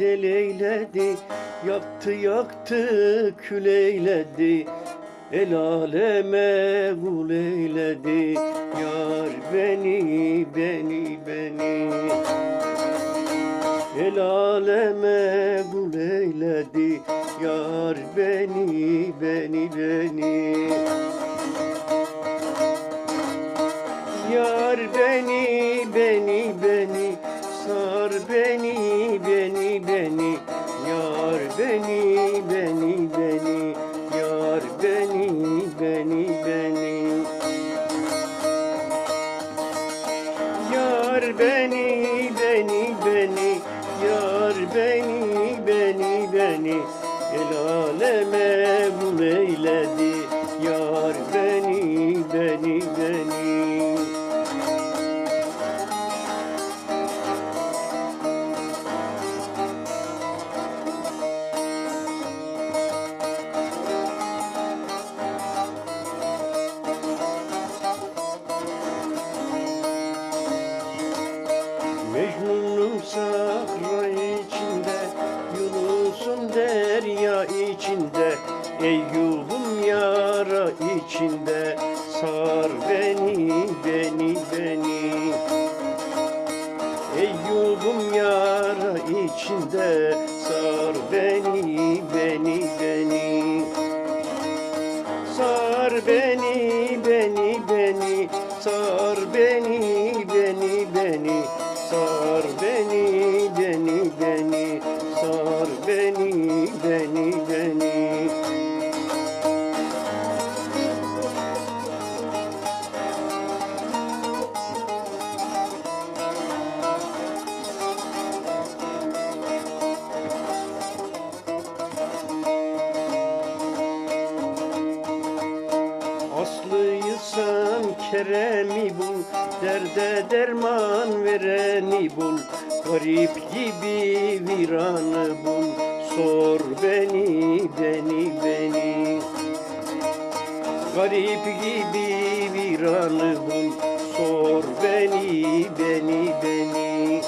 Deleyledi Yaktı yaktı küleyledi El aleme kul eyledi. Yar beni beni beni. El aleme kul eyledi. Yar beni beni beni. Yar beni Sar beni beni beni. Yar beni beni beni. Yar beni beni beni. Yar beni beni beni. Yar beni beni beni. El aleme bu eyledi. Yar beni içinde Sar beni beni beni. Eyyub'um yara içinde Sar beni beni beni. Sar beni beni beni. Sar beni beni beni. Sar beni beni beni. Sar beni beni beni Aslıysan Kerem'i bul Derde derman vereni bul. Garip gibi viranı bul Sor beni beni beni. Garip gibi viranı bul Sor beni beni beni.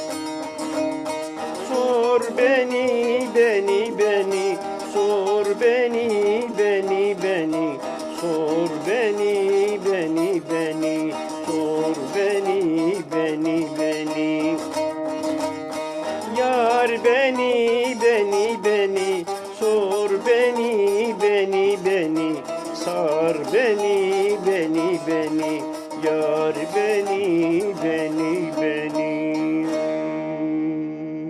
Sor beni beni beni. Sor beni beni beni Sor beni beni beni. Sor beni beni beni. Yar beni beni beni. Sor beni beni beni. Sar beni beni beni. Yar beni beni